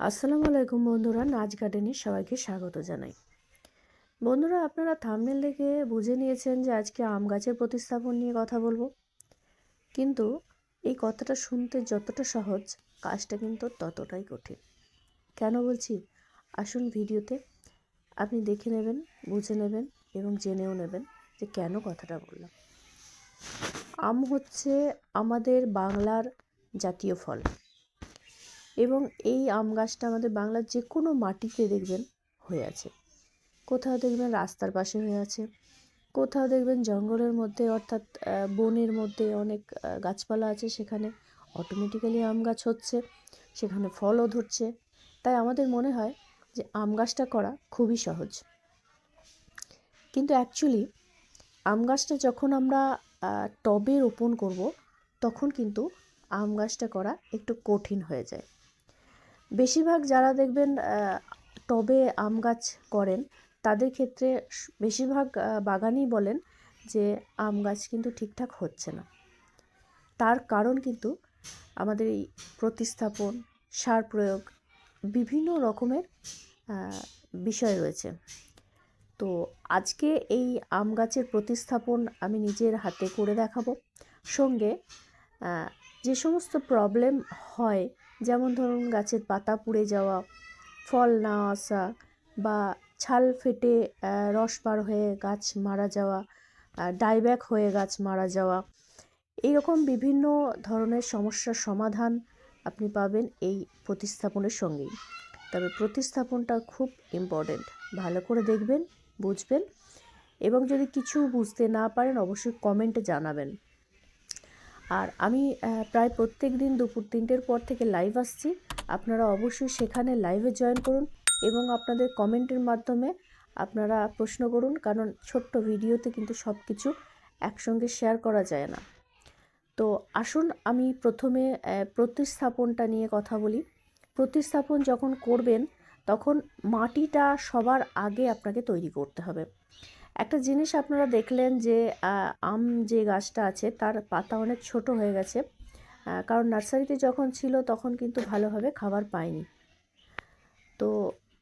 আসসালামু আলাইকুম বন্ধুরা, নাচ গার্ডেনে সবাইকে স্বাগত জানাই। বন্ধুরা, আপনারা থামনেল দেখে বুঝে নিয়েছেন যে আজকে আম গাছের প্রতিস্থাপন নিয়ে কথা বলব। কিন্তু এই কথাটা শুনতে যতটা সহজ, কাজটা কিন্তু ততটাই কঠিন। কেন বলছি? আসুন ভিডিওতে আপনি দেখে নেবেন, বুঝে নেবেন এবং জেনেও নেবেন যে কেন কথাটা বললাম। আম হচ্ছে আমাদের বাংলার জাতীয় ফল। এবং এই আম গাছটা আমাদের বাংলার যে কোনো মাটিতে দেখবেন হয়ে আছে। কোথাও দেখবেন রাস্তার পাশে হয়ে আছে। কোথাও দেখবেন জঙ্গলের মধ্যে, অর্থাৎ বনের মধ্যে অনেক গাছপালা আছে সেখানে অটোমেটিক্যালি আম গাছ হচ্ছে, সেখানে ফলও ধরছে। তাই আমাদের মনে হয় যে আম গাছটা করা খুবই সহজ। কিন্তু অ্যাকচুয়ালি আম গাছটা যখন আমরা টবে রোপণ করব, তখন কিন্তু আম গাছটা করা একটু কঠিন হয়ে যায়। বেশিরভাগ যারা দেখবেন টবে আম গাছ করেন, তাদের ক্ষেত্রে বেশিরভাগ বাগানই বলেন যে আম গাছ কিন্তু ঠিকঠাক হচ্ছে না। তার কারণ কিন্তু আমাদের এই প্রতিস্থাপন, সার প্রয়োগ, বিভিন্ন রকমের বিষয় রয়েছে। তো আজকে এই আম গাছের প্রতিস্থাপন আমি নিজের হাতে করে দেখাবো। সঙ্গে যে সমস্ত প্রবলেম হয় যেমন ধরুন গাছের পাতা পুড়ে যাওয়া, ফল না আসা বা ছাল ফেটে রস বার হয়ে গাছ মারা যাওয়া ডাইব্যাক হয়ে গাছ মারা যাওয়া এইরকম বিভিন্ন ধরনের সমস্যার সমাধান আপনি পাবেন এই প্রতিস্থাপনের সঙ্গেই। তবে প্রতিস্থাপনটা খুব ইম্পর্ট্যান্ট ভালো করে দেখবেন, বুঝবেন এবং যদি কিছু বুঝতে না পারেন, অবশ্যই কমেন্টে জানাবেন। আর আমি প্রায় প্রত্যেক দিন দুপুর তিনটের পর থেকে লাইভ আসছি। আপনারা অবশ্যই সেখানে লাইভে জয়েন করুন এবং আপনাদের কমেন্টের মাধ্যমে আপনারা প্রশ্ন করুন, কারণ ছোট্ট ভিডিওতে কিন্তু সব কিছু একসঙ্গে শেয়ার করা যায় না। তো আসুন আমি প্রথমে প্রতিস্থাপনটা নিয়ে কথা বলি। প্রতিস্থাপন যখন করবেন, তখন মাটিটা সবার আগে আপনাকে তৈরি করতে হবে। একটা জিনিস আপনারা দেখলেন যে আম যে গাছটা আছে তার পাতা অনেক ছোট হয়ে গেছে। কারণ নার্সারিতে যখন ছিল তখন কিন্তু ভালোভাবে খাবার পায়নি। তো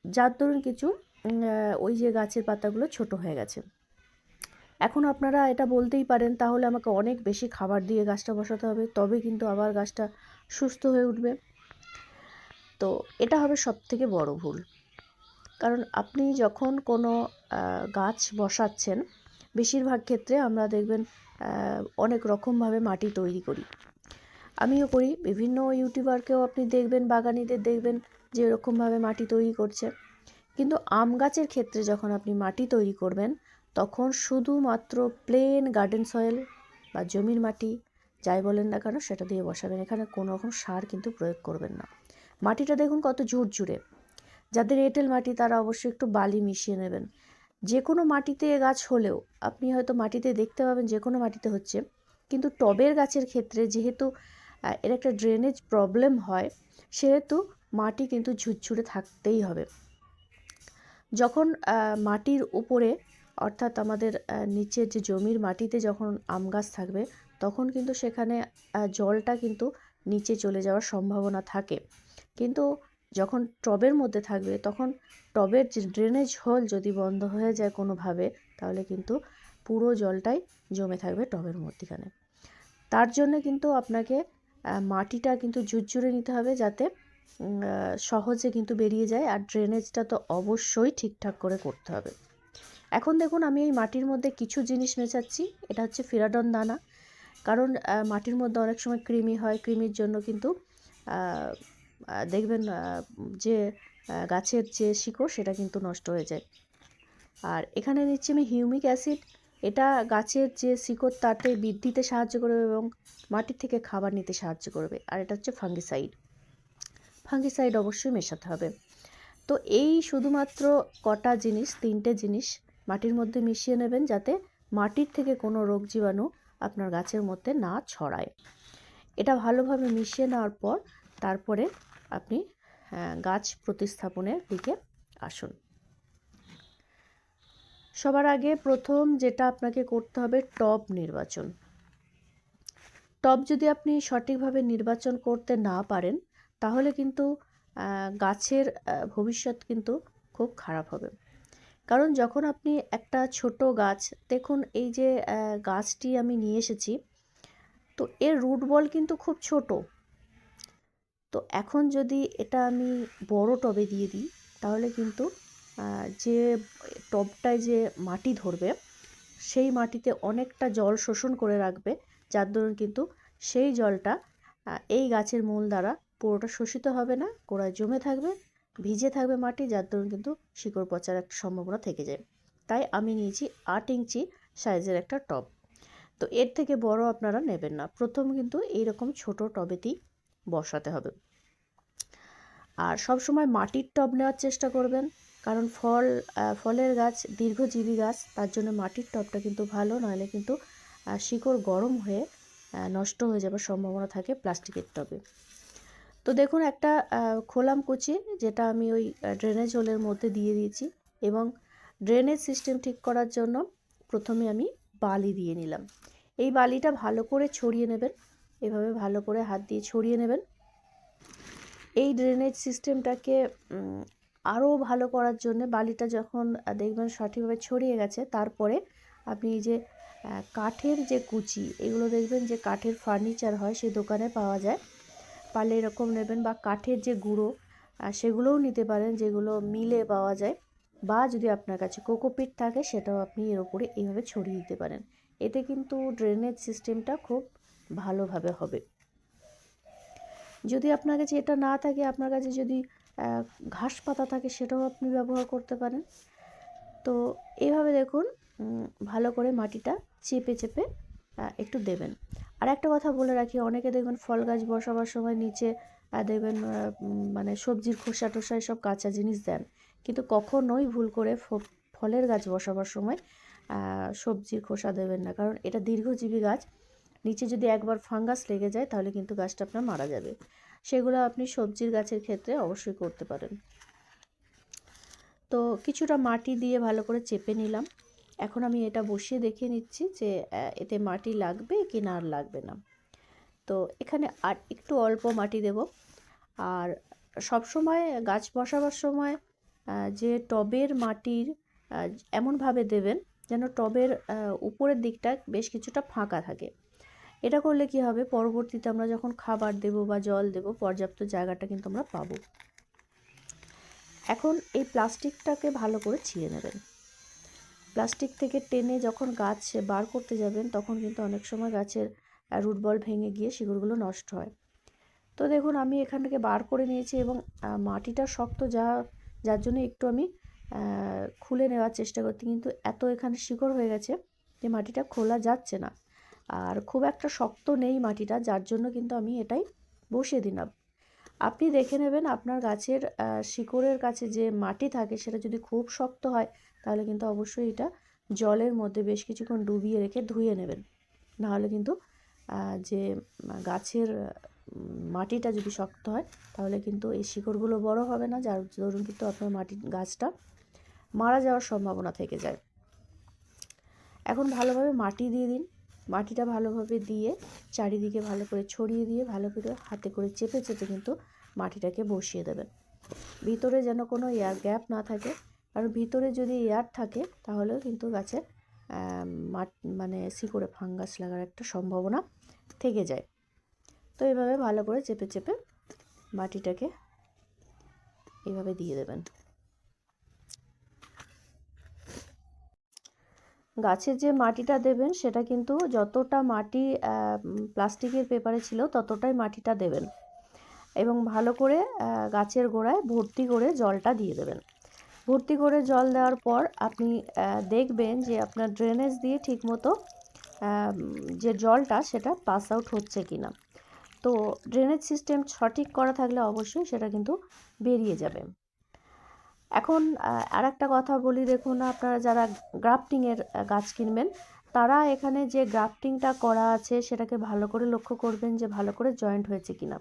যার দরুন কিছু ওই যে গাছের পাতাগুলো ছোট হয়ে গেছে। এখন আপনারা এটা বলতেই পারেন, তাহলে আমাকে অনেক বেশি খাবার দিয়ে গাছটা বসাতে হবে, তবে কিন্তু আবার গাছটা সুস্থ হয়ে উঠবে। তো এটা হবে সব থেকে বড় ভুল। কারণ আপনি যখন কোনো গাছ বসাচ্ছেন, বেশিরভাগ ক্ষেত্রে আমরা দেখবেন অনেক রকমভাবে মাটি তৈরি করি। আমিও করি, বিভিন্ন ইউটিউবারকেও আপনি দেখবেন, বাগানিদের দেখবেন, যে এরকমভাবে মাটি তৈরি করছে। কিন্তু আম গাছের ক্ষেত্রে যখন আপনি মাটি তৈরি করবেন, তখন শুধুমাত্র প্লেন গার্ডেন সয়েল বা জমির মাটি, যাই বলেন না কেন, সেটা দিয়ে বসাবেন। এখানে কোনো রকম সার কিন্তু প্রয়োগ করবেন না। মাটিটা দেখুন কত ঝুরঝুরে। যাদের এঁটেল মাটি তারা অবশ্যই একটু বালি মিশিয়ে নেবেন। যে কোনো মাটিতে গাছ হলেও আপনি হয়তো মাটিতে দেখতে পাবেন যে কোনো মাটিতে হচ্ছে, কিন্তু টবের গাছের ক্ষেত্রে যেহেতু এর একটা ড্রেনেজ প্রবলেম হয়, সেহেতু মাটি কিন্তু ঝুরঝুরে থাকতেই হবে। যখন মাটির উপরে অর্থাৎ আমাদের নিচের যে জমির মাটিতে যখন আম গাছ থাকবে, তখন কিন্তু সেখানে জলটা কিন্তু নিচে চলে যাওয়ার সম্ভাবনা থাকে। কিন্তু যখন টবের মধ্যে থাকবে, তখন টবের যে ড্রেনেজ হোল যদি বন্ধ হয়ে যায় কোনোভাবে, তাহলে কিন্তু পুরো জলটাই জমে থাকবে টবের মধ্যিখানে। তার জন্য কিন্তু আপনাকে মাটিটা কিন্তু ঝুরঝুরে নিতে হবে যাতে সহজে কিন্তু বেরিয়ে যায় আর ড্রেনেজটা তো অবশ্যই ঠিকঠাক করে করতে হবে। এখন দেখুন আমি এই মাটির মধ্যে কিছু জিনিস মেশাচ্ছি, এটা হচ্ছে ফিরাডন দানা। কারণ মাটির মধ্যে অনেক সময় কৃমি হয়, কৃমির জন্য কিন্তু দেখবেন যে গাছের যে শিকড়, সেটা কিন্তু নষ্ট হয়ে যায়। আর এখানে নিচ্ছি আমি হিউমিক অ্যাসিড। এটা গাছের যে শিকড়, তাতে বৃদ্ধিতে সাহায্য করবে এবং মাটির থেকে খাবার নিতে সাহায্য করবে। আর এটা হচ্ছে ফাঙ্গিসাইড। ফাঙ্গিসাইড অবশ্যই মেশাতে হবে। তো এই শুধুমাত্র কটা জিনিস, তিনটে জিনিস মাটির মধ্যে মিশিয়ে নেবেন, যাতে মাটির থেকে কোনো রোগ জীবাণু আপনার গাছের মধ্যে না ছড়ায়। এটা ভালোভাবে মিশিয়ে নেওয়ার পর, তারপরে আপনি গাছ প্রতিস্থাপনের দিকে আসুন। সবার আগে প্রথম যেটা আপনাকে করতে হবে টব নির্বাচন। টব যদি আপনি সঠিকভাবে নির্বাচন করতে না পারেন, তাহলে কিন্তু গাছের ভবিষ্যৎ কিন্তু খুব খারাপ হবে। কারণ যখন আপনি একটা ছোট গাছ, দেখুন এই যে গাছটি আমি নিয়ে এসেছি, তো এর রুট বল কিন্তু খুব ছোট। তো এখন যদি এটা আমি বড় টবে দিয়ে দিই, তাহলে কিন্তু যে টবটায় যে মাটি ধরবে, সেই মাটিতে অনেকটা জল শোষণ করে রাখবে, যার দরুন কিন্তু সেই জলটা এই গাছের মূল দ্বারা পুরোটা শোষিত হবে না, গোড়ায় জমে থাকবে, ভিজে থাকবে মাটি, যার দরুন কিন্তু শিকড় পচার একটা সম্ভাবনা থেকে যায়। তাই আমি নিয়েছি আট ইঞ্চি সাইজের একটা টব। তো এর থেকে বড় আপনারা নেবেন না। প্রথম কিন্তু এইরকম ছোট টবেতেই বসাতে হবে। আর সব সময় মাটির টব নেওয়ার চেষ্টা করবেন, কারণ ফল ফলের গাছ দীর্ঘজীবী গাছ, তার জন্য মাটির টবটা কিন্তু ভালো নাহলে কিন্তু শিকড় গরম হয়ে নষ্ট হয়ে যাবার সম্ভাবনা থাকে প্লাস্টিকের টবে। তো দেখুন, একটা খোলাম কুচি, যেটা আমি ওই ড্রেনেজ হোলের মধ্যে দিয়ে দিয়েছি এবং ড্রেনেজ সিস্টেম ঠিক করার জন্য প্রথমে আমি বালি দিয়ে নিলাম। এই বালিটা ভালো করে ছড়িয়ে নেবেন। এভাবে ভালো করে হাত দিয়ে ছড়িয়ে নেবেন। এই ড্রেনেজ সিস্টেমটাকে আরও ভালো করার জন্য বালিটা যখন দেখবেন সঠিকভাবে ছড়িয়ে গেছে, তারপরে আপনি এই যে কাঠের যে কুচি, এগুলো দেখবেন যে কাঠের ফার্নিচার হয় সেই দোকানে পাওয়া যায়। পারলে এরকম নেবেন বা কাঠের যে গুঁড়ো সেগুলোও নিতে পারেন, যেগুলো মিলে পাওয়া যায়। বা যদি আপনার কাছে কোকোপিট থাকে, সেটাও আপনি এর ওপরে এইভাবে ছড়িয়ে দিতে পারেন। এতে কিন্তু ড্রেনেজ সিস্টেমটা খুব ভালোভাবে হবে। যদি আপনার কাছে এটা না থাকে, আপনার কাছে যদি ঘাস পাতা থাকে, সেটাও আপনি ব্যবহার করতে পারেন। তো এইভাবে দেখুন ভালো করে মাটিটা চেপে চেপে একটু দেবেন। আর একটা কথা বলে রাখি, অনেকে দেখবেন ফল গাছ বসাবার সময় নিচে দেখবেন মানে সবজির খোসা টোসা এসব কাঁচা জিনিস দেন। কিন্তু কখনোই ভুল করে ফলের গাছ বসাবার সময় সবজির খোসা দেবেন না। কারণ এটা দীর্ঘজীবী গাছ নিচে যদি একবার ফাঙ্গাস লেগে যায়, তাহলে কিন্তু গাছটা আপনার মারা যাবে। সেগুলো আপনি সবজির গাছের ক্ষেত্রে অবশ্যই করতে পারেন। তো কিছুটা মাটি দিয়ে ভালো করে চেপে নিলাম। এখন আমি এটা বসিয়ে দেখিয়ে নিচ্ছি যে এতে মাটি লাগবে কি না আর লাগবে না। তো এখানে আর একটু অল্প মাটি দেব। আর সব সময়, গাছ বসাবার সময় যে টবের মাটির এমনভাবে দেবেন যেন টবের উপরের দিকটা বেশ কিছুটা ফাঁকা থাকে। এটা করলে কি হবে? পরবর্তীতে আমরা যখন খাবার দেব বা জল দেব, পর্যাপ্ত জায়গাটা কিন্তু আমরা পাবো। এখন এই প্লাস্টিকটাকে ভালো করে ছিঁড়ে নেবেন। প্লাস্টিক থেকে টেনে যখন গাছ বার করতে যাবেন, তখন কিন্তু অনেক সময় গাছের রুট বল ভেঙে গিয়ে শিকড়গুলো নষ্ট হয়। তো দেখুন, আমি এখান থেকে বার করে নিয়েছি এবং মাটিটা শক্ত যা, যার জন্য একটু আমি খুলে নেওয়ার চেষ্টা করছি। কিন্তু এত এখানে শিকড় হয়ে গেছে যে মাটিটা খোলা যাচ্ছে না। আর খুব একটা শক্ত নেই মাটিটা, যার জন্য কিন্তু আমি এটাই বসিয়ে দিলাম। আপনি দেখে নেবেন আপনার গাছের শিকড়ের কাছে যে মাটি থাকে সেটা যদি খুব শক্ত হয়, তাহলে কিন্তু অবশ্যই এটা জলের মধ্যে বেশ কিছুক্ষণ ডুবিয়ে রেখে ধুয়ে নেবেন। নাহলে কিন্তু যে গাছের মাটিটা যদি শক্ত হয়, তাহলে কিন্তু এই শিকড়গুলো বড় হবে না, যার দরুন কিন্তু আপনার মাটি গাছটা মারা যাওয়ার সম্ভাবনা থেকে যায়। এখন ভালোভাবে মাটি দিয়ে দিন। মাটিটা ভালোভাবে দিয়ে চারিদিকে ভালো করে ছড়িয়ে দিয়ে ভালো করে হাতে করে চেপে চেপে কিন্তু মাটিটাকে বসিয়ে দেবেন। ভিতরে যেন কোনো এয়ার গ্যাপ না থাকে আর ভিতরে যদি এয়ার থাকে তাহলেও কিন্তু গাছে মানে শিকড়ে ফাঙ্গাস লাগার একটা সম্ভাবনা থেকে যায়। তো এভাবে ভালো করে চেপে চেপে মাটিটাকে এভাবে দিয়ে দেবেন। গাছের যে মাটিটা দেবেন, সেটা কিন্তু যতটা মাটি প্লাস্টিকের পেপারে ছিল, ততটাই মাটিটা দেবেন। এবং ভালো করে গাছের গোড়ায় ভর্তি করে জলটা দিয়ে দেবেন। ভর্তি করে জল দেওয়ার পর আপনি দেখবেন যে আপনার ড্রেনেজ দিয়ে ঠিকমতো যে জলটা, সেটা পাস আউট হচ্ছে কি না তো ড্রেনেজ সিস্টেম সঠিক করা থাকলে অবশ্যই সেটা কিন্তু বেরিয়ে যাবে। এখন আর একটা কথা বলি, দেখুন, আপনারা যারা গ্রাফটিংয়ের গাছ কিনবেন, তারা এখানে যে গ্রাফটিংটা করা আছে, সেটাকে ভালো করে লক্ষ্য করবেন যে ভালো করে জয়েন্ট হয়েছে কিনা।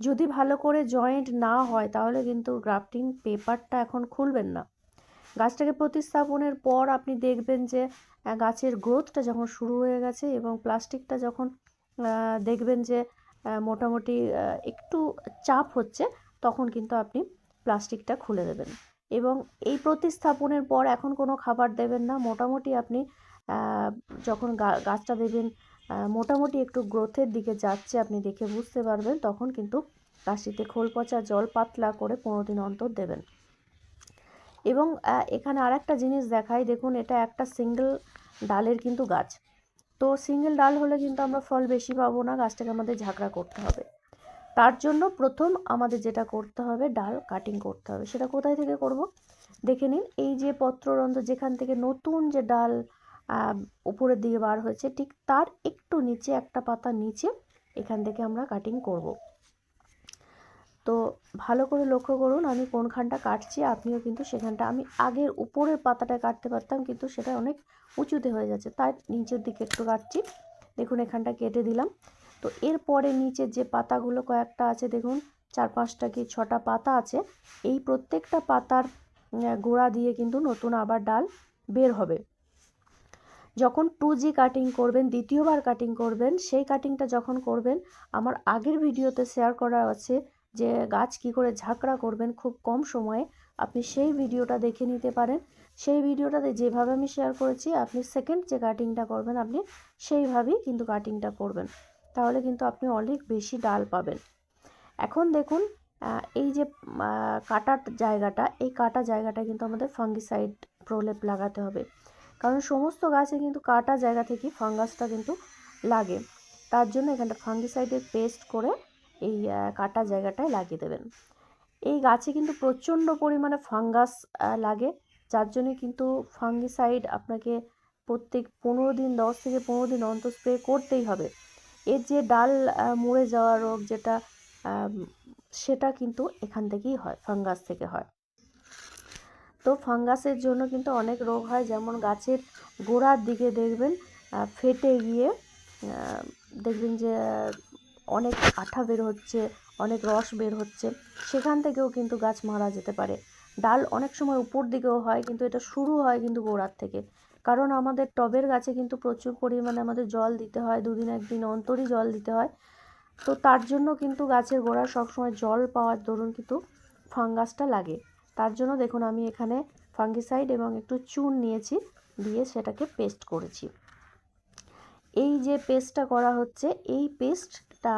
যদি ভালো করে জয়েন্ট না হয়, তাহলে কিন্তু গ্রাফটিং পেপারটা এখন খুলবেন না। গাছটাকে প্রতিস্থাপনের পর আপনি দেখবেন যে গাছের গ্রোথটা যখন শুরু হয়ে গেছে এবং প্লাস্টিকটা যখন দেখবেন যে মোটামুটি একটু চাপ হচ্ছে, তখন কিন্তু আপনি প্লাস্টিকটা খুলে দেবেন। এবং এই প্রতিস্থাপনের পর এখন কোনো খাবার দেবেন না। মোটামুটি আপনি যখন গাছটা দেবেন মোটামুটি একটু গ্রোথের দিকে যাচ্ছে আপনি দেখে বুঝতে পারবেন, তখন কিন্তু গাছটিতে খোল পচা জল পাতলা করে পনেরো দিন অন্তর দেবেন। এবং এখানে আর একটা জিনিস দেখাই, দেখুন এটা একটা সিঙ্গেল ডালের কিন্তু গাছ। তো সিঙ্গেল ডাল হলে কিন্তু আমরা ফল বেশি পাবো না, গাছটাকে আমাদের ঝাঁকড়া করতে হবে। তার জন্য প্রথম আমাদের যেটা করতে হবে, ডাল কাটিং করতে হবে। সেটা কোথায় থেকে করব? দেখে নিন, এই যে পত্ররন্ধ্র যেখান থেকে নতুন যে ডাল উপরের দিকে বার হয়েছে, ঠিক তার একটু নিচে, একটা পাতা নিচে এখান থেকে আমরা কাটিং করব। তো ভালো করে লক্ষ্য করুন, আমি কোনখানটা কাটছি, আপনিও কিন্তু সেখানটা। আমি আগের উপরের পাতাটা কাটতে পারতাম, কিন্তু সেটা অনেক উঁচুতে হয়ে যাচ্ছে, তাই নিচের দিকে একটু কাটছি। দেখুন, এখানটা কেটে দিলাম। তো এরপরে নিচে যে পাতাগুলো কয়েকটা আছে, দেখুন, চার পাঁচটা কি ছটা পাতা আছে, এই প্রত্যেকটা পাতার গোড়া দিয়ে কিন্তু নতুন আবার ডাল বের হবে। যখন টু জি কাটিং করবেন, দ্বিতীয়বার কাটিং করবেন, সেই কাটিংটা যখন করবেন, আমার আগের ভিডিওতে শেয়ার করা আছে যে গাছ কি করে ঝাঁকড়া করবেন খুব কম সময়ে, আপনি সেই ভিডিওটা দেখে নিতে পারেন। সেই ভিডিওটাতে যেভাবে আমি শেয়ার করেছি, আপনি সেকেন্ড যে কাটিংটা করবেন, আপনি সেইভাবেই কিন্তু কাটিংটা করবেন। তাহলে কিন্তু আপনি অনেক বেশি ডাল পাবেন। এখন দেখুন এই যে কাটার জায়গাটা, এই কাটা জায়গাটা কিন্তু আমাদের ফাঙ্গিসাইড প্রলেপ লাগাতে হবে। কারণ সমস্ত গাছে কিন্তু কাটা জায়গা থেকে ফাঙ্গাসটা কিন্তু লাগে। তার জন্য এখানটা ফাঙ্গিসাইডের পেস্ট করে এই কাটা জায়গাটায় লাগিয়ে দেবেন। এই গাছে কিন্তু প্রচণ্ড পরিমাণে ফাঙ্গাস লাগে। যার জন্যে কিন্তু ফাঙ্গিসাইড আপনাকে প্রত্যেক পনেরো দিন, দশ থেকে পনেরো দিন অন্তর স্প্রে করতেই হবে। এর যে ডাল মরে যাওয়া রোগ যেটা সেটা কিন্তু এখান থেকেই হয়, ফাঙ্গাস থেকে হয়। তো ফাঙ্গাসের জন্য কিন্তু অনেক রোগ হয়, যেমন গাছের গোড়ার দিকে দেখবেন ফেটে গিয়ে দেখবেন যে, অনেক আঠা বের হচ্ছে, অনেক রস বের হচ্ছে, সেখান থেকেও কিন্তু গাছ মারা যেতে পারে। ডাল অনেক সময় উপর দিকেও হয়, কিন্তু এটা শুরু হয় কিন্তু গোড়ার থেকে। কারণ আমাদের টবের গাছে কিন্তু প্রচুর পরিমাণে আমাদের জল দিতে হয়, দুদিন একদিন অন্তরই জল দিতে হয়। তো তার জন্য কিন্তু গাছের গোড়া সবসময় জল পাওয়ার দরুন কিন্তু ফাঙ্গাসটা লাগে। তার জন্য দেখুন আমি এখানে ফাঙ্গিসাইড এবং একটু চুন নিয়েছি, দিয়ে সেটাকে পেস্ট করেছি। এই যে পেস্টটা করা হচ্ছে, এই পেস্টটা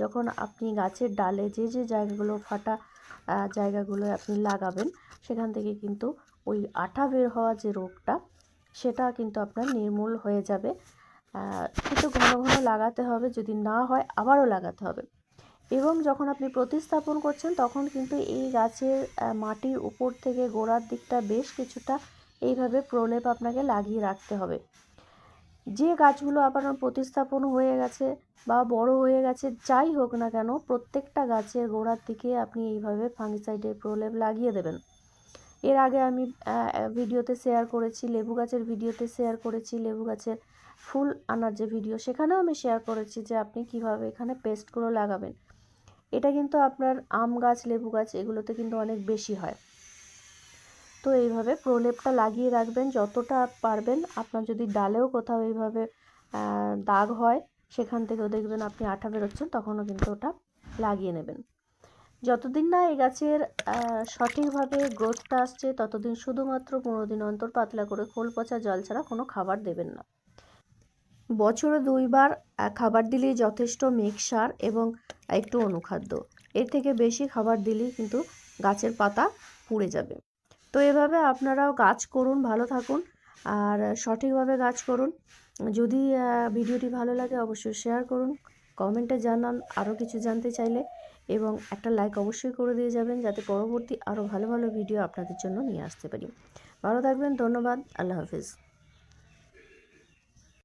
যখন আপনি গাছের ডালে যে যে জায়গাগুলো, ফাটা জায়গাগুলো আপনি লাগাবেন, সেখান থেকে কিন্তু ওই আঠা বের হওয়া যে রোগটা সেটা কিন্তু আপনার নির্মূল হয়ে যাবে। কিন্তু ঘন ঘন লাগাতে হবে, যদি না হয় আবারও লাগাতে হবে। এবং যখন আপনি প্রতিস্থাপন করছেন, তখন কিন্তু এই গাছের মাটির উপর থেকে গোড়ার দিকটা বেশ কিছুটা এইভাবে প্রলেপ আপনাকে লাগিয়ে রাখতে হবে। যে গাছগুলো আপনার প্রতিস্থাপন হয়ে গেছে বা বড় হয়ে গেছে, যাই হোক না কেন, প্রত্যেকটা গাছের গোড়ার দিকে আপনি এইভাবে ফাঙ্গিসাইডের প্রলেপ লাগিয়ে দেবেন। এর আগে আমি ভিডিওতে শেয়ার করেছি, লেবু গাছের ভিডিওতে শেয়ার করেছি, লেবু গাছের ফুল আনার যে ভিডিও সেখানেও আমি শেয়ার করেছি যে আপনি কীভাবে এখানে পেস্টগুলো লাগাবেন। এটা কিন্তু আপনার আম গাছ, লেবু গাছ, এগুলোতে কিন্তু অনেক বেশি হয়। তো এইভাবে প্রলেপটা লাগিয়ে রাখবেন, যতটা পারবেন। আপনার যদি ডালেও কোথাও এইভাবে দাগ হয়, সেখান থেকেও দেখবেন আপনি আঠা বেরোচ্ছেন, তখনও কিন্তু ওটা লাগিয়ে নেবেন। যতদিন না এই গাছের সঠিকভাবে গ্রোথটা আসছে, ততদিন শুধুমাত্র পনেরো দিন অন্তর পাতলা করে খোল পচা জল ছাড়া কোনো খাবার দেবেন না। বছরে দুইবার খাবার দিলেই যথেষ্ট মিক্সার এবং একটু অনুখাদ্য। এর থেকে বেশি খাবার দিলেই কিন্তু গাছের পাতা পুড়ে যাবে। তো এভাবে আপনারাও গাছ করুন, ভালো থাকুন আর সঠিকভাবে গাছ করুন। যদি ভিডিওটি ভালো লাগে অবশ্যই শেয়ার করুন কমেন্টে জানান। আরও কিছু জানতে চাইলে এবং একটা লাইক অবশ্যই করে দিয়ে যাবেন যাতে পরবর্তী আরও ভালো ভালো ভিডিও আপনাদের জন্য নিয়ে আসতে পারি। ভালো থাকবেন, ধন্যবাদ, আল্লাহ হাফিজ।